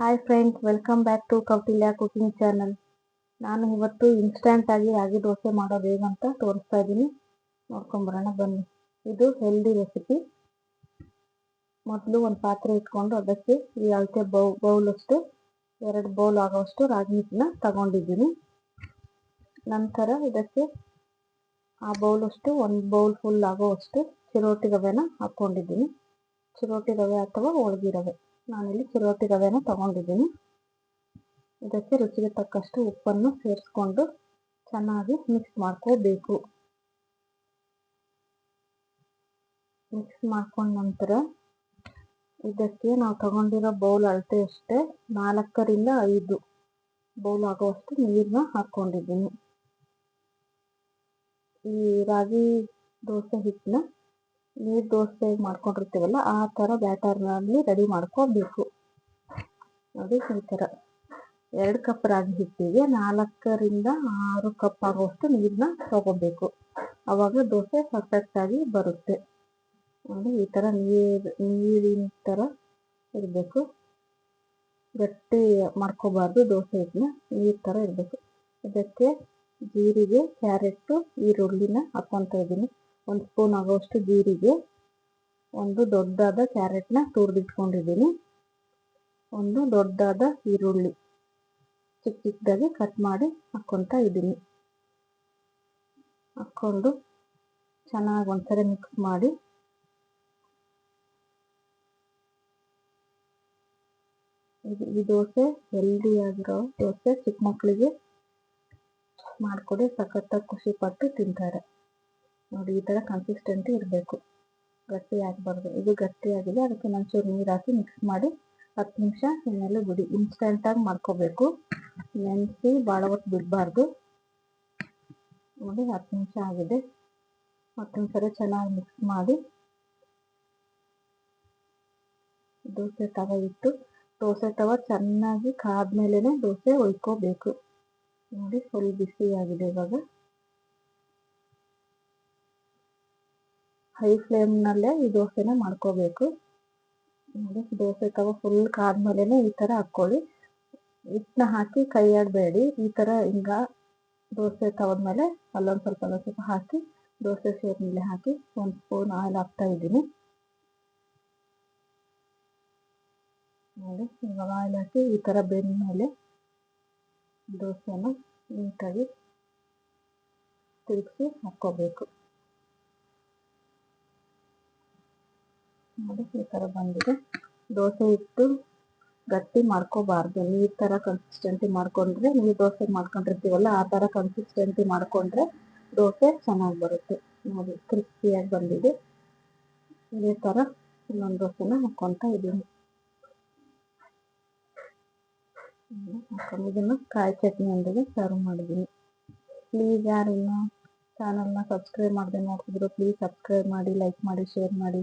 Hi friends welcome back to Kautilya cooking channel ನಾನು ಇವತ್ತು instant ಆಗಿ ರಾಗಿ ದೋಸೆ ಮಾಡೋದು ಹೇಗಂತ ತೋರಿಸ್ತಾ ಇದ್ದೀನಿ. ನೋಡ್ಕೊಂಬರೋಣ ಬನ್ನಿ. ಇದು ಹೆಲ್ದಿ ರೆಸಿಪಿ ಮೊದಲು ಒಂದು ಪಾತ್ರೆ ಇಟ್ಕೊಂಡು ಅದಕ್ಕೆ ಈ ಅಳತೆ ಬೌ, ಬೌಲಷ್ಟು, ಎರಡು ಬೌಲ್ ಆಗೋಷ್ಟು ರಾಗಿ ಹಿಟ್ಟನ್ನ ತಗೊಂಡಿದ್ದೀನಿ. ನಂತರ ಇದಕ್ಕೆ ಆ ಬೌಲಷ್ಟು, ಒಂದು ಬೌಲ್ ಫುಲ್ ಆಗೋವಷ್ಟು ಚಿರೋಟಿ ರವೆನ ಹಾಕ್ಕೊಂಡಿದ್ದೀನಿ ಚಿರೋಟಿ ರವೆ ಅಥವಾ ಹೋಳ್ಗಿ ರವೆ. ನಾನಿಲ್ಲಿ ಚಿರೋಟಿ ರವೆನ ತಗೊಂಡಿದ್ದೀನಿ. ಇದಕ್ಕೆ ರುಚಿಗೆ ತಕ್ಕಷ್ಟು ಉಪ್ಪನ್ನು ಸೇರಿಸ್ಕೊಂಡು ಚೆನ್ನಾಗಿ ಮಿಕ್ಸ್ ಮಾಡ್ಕೋಬೇಕು. ಮಿಕ್ಸ್ ಮಾಡ್ಕೊಂಡ ನಂತರ ಇದಕ್ಕೆ ನಾವು ತಗೊಂಡಿರೋ ಬೌಲ್ ಅಳತೆ ಅಷ್ಟೇ ನಾಲ್ಕರಿಂದ ಐದು. ಬೌಲ್ ಆಗುವಷ್ಟು ನೀರನ್ನ ಹಾಕ್ಕೊಂಡಿದ್ದೀನಿ ಈ ರಾಗಿ ದೋಸೆ ಹಿಟ್ಟನ್ನ ನೀರು ದೋಸೆ ಮಾಡ್ಕೊಂಡಿರ್ತೀವಲ್ಲ, ಆ ಥರ ಬ್ಯಾಟರ್ನಲ್ಲಿ ರೆಡಿ ಮಾಡ್ಕೋಬೇಕು. ನೋಡಿ ಈ ಥರ ಎರಡು ಕಪ್ ರಾಗಿ ಹಿಟ್ಟಿಗೆ ನಾಲ್ಕರಿಂದ ಆರು ಕಪ್ ಆಗುವಷ್ಟು ನೀರನ್ನ ತಗೋಬೇಕು. ಅವಾಗ ದೋಸೆ ಪರ್ಫೆಕ್ಟಾಗಿ ಬರುತ್ತೆ. ನೋಡಿ ಈ ಥರ ನೀರು, ನೀರಿನ ಥರ ಇರಬೇಕು. ಗಟ್ಟಿ ಮಾಡ್ಕೋಬಾರ್ದು ದೋಸೆ ಇದನ್ನ ನೀರು ಥರ ಇರಬೇಕು. ಇದಕ್ಕೆ ಜೀರಿಗೆ, ಕ್ಯಾರೆಟು, ಈರುಳ್ಳಿನ ಹಾಕ್ಕೊತಾ ಇದ್ದೀನಿ. ಒಂದು ಸ್ಪೂನ್ ಆಗೋಷ್ಟು ಜೀರಿಗೆ, ಒಂದು ದೊಡ್ಡದಾದ ಕ್ಯಾರೆಟ್ನ ತುರಿದಿಟ್ಕೊಂಡಿದ್ದೀನಿ. ಒಂದು ದೊಡ್ಡದಾದ ಈರುಳ್ಳಿ ಚಿಕ್ಕ ಚಿಕ್ಕದಾಗಿ ಕಟ್ ಮಾಡಿ ಹಾಕ್ಕೊತಾ ಇದ್ದೀನಿ. ಹಾಕ್ಕೊಂಡು ಚೆನ್ನಾಗಿ ಒಂದ್ಸರಿ ಮಿಕ್ಸ್ ಮಾಡಿ. ಈ ದೋಸೆ ಹೆಲ್ದಿಯಾಗಿರೋ ದೋಸೆ ಚಿಕ್ಕ ಮಕ್ಕಳಿಗೆ ಮಾಡಿಕೊಡಿ ಸಖತ್ತಾಗಿ ಖುಷಿಪಟ್ಟು ತಿಂತಾರೆ. ನೋಡಿ, ಈ ಥರ ಕನ್ಸಿಸ್ಟೆಂಟಿ ಇರಬೇಕು. ಗಟ್ಟಿ ಆಗಬಾರ್ದು ಇದು ಗಟ್ಟಿಯಾಗಿದೆ, ಅದಕ್ಕೆ ಒಂಚೂರು ನೀರು ಹಾಕಿ ಮಿಕ್ಸ್ ಮಾಡಿ ಹತ್ತು ನಿಮಿಷ ಎಣ್ಣೆಲೆ ಬಿಡಿ. ಇನ್ಸ್ಟೆಂಟಾಗಿ ಮಾಡ್ಕೋಬೇಕು. ನೆನೆಸಿ ಭಾಳ ಹೊತ್ತು ಬಿಡಬಾರ್ದು. ನೋಡಿ, ಹತ್ತು ನಿಮಿಷ ಆಗಿದೆ. ಮತ್ತೊಂದು ಸರಿ ಚೆನ್ನಾಗಿ ಮಿಕ್ಸ್ ಮಾಡಿ ದೋಸೆ ತವ ಇಟ್ಟು, ದೋಸೆ ತವ ಚೆನ್ನಾಗಿ ಕಾದ ಮೇಲೇ ದೋಸೆ ಒಯ್ಕೋಬೇಕು. ನೋಡಿ ಫುಲ್ ಬಿಸಿಯಾಗಿದೆ ಇವಾಗ. ಹೈ ಫ್ಲೇಮ್ನಲ್ಲೇ ಈ ದೋಸೆನ ಮಾಡ್ಕೋಬೇಕು. ನೋಡಿ, ದೋಸೆ ತವ ಫುಲ್ ಕಾದ್ಮೇಲೆ ಈ ಥರ ಹಾಕ್ಕೊಳ್ಳಿ. ಹಿಟ್ಟನ್ನ ಹಾಕಿ ಕೈಯಾಡಬೇಡಿ. ಈ ಥರ ಹಿಂಗ ದೋಸೆ ತವದ್ಮೇಲೆ ಅಲ್ಲೊಂದು ಸ್ವಲ್ಪ ಸ್ವಲ್ಪ ಹಾಕಿ ದೋಸೆ ಮೇಲೆ ಹಾಕಿ ಒಂದು ಸ್ಪೂನ್ ಆಯಿಲ್ ಹಾಕ್ತಾ ಇದ್ದೀನಿ. ನೋಡಿ, ಇವಾಗ ಆಯಿಲ್ ಹಾಕಿ ಈ ಥರ ಬೆಂದ ಮೇಲೆ ದೋಸೆನ ನೀಟಾಗಿ ತಿರುಗಿಸಿ ಹಾಕ್ಕೋಬೇಕು. ಈ ಥರ ಬಂದಿದೆ. ದೋಸೆ ಇಟ್ಟು ಗಟ್ಟಿ ಮಾಡ್ಕೋಬಾರ್ದು. ಈ ಥರ ಕನ್ಸಿಸ್ಟೆನ್ಸಿ ಮಾಡ್ಕೊಂಡ್ರೆ, ನೀವು ದೋಸೆ ಮಾಡ್ಕೊಂಡಿರ್ತೀವಲ್ಲ, ಆ ಥರ ಕನ್ಸಿಸ್ಟೆನ್ಸಿ ಮಾಡ್ಕೊಂಡ್ರೆ ದೋಸೆ ಚೆನ್ನಾಗಿ ಬರುತ್ತೆ. ನೋಡಿ ಕ್ರಿಸ್ಪಿಯಾಗಿ ಬಂದಿದೆ. ಇದೇ ಥರ ಇನ್ನೊಂದು ದೋಸೆನ ಹಾಕ್ಕೊತಾ ಇದ್ದೀನಿ. ಇದನ್ನು ಕಾಯಿ ಚಟ್ನಿಯೊಂದಿಗೆ ಸರ್ವ್ ಮಾಡಿದ್ದೀನಿ. ಪ್ಲೀಸ್ ಯಾರು ಇನ್ನೂ ಚಾನಲ್ನ ಸಬ್ಸ್ಕ್ರೈಬ್ ಮಾಡದೆ ನೋಡ್ತಿದ್ರು ಪ್ಲೀಸ್ ಸಬ್ಸ್ಕ್ರೈಬ್ ಮಾಡಿ ಲೈಕ್ ಮಾಡಿ ಶೇರ್ ಮಾಡಿ.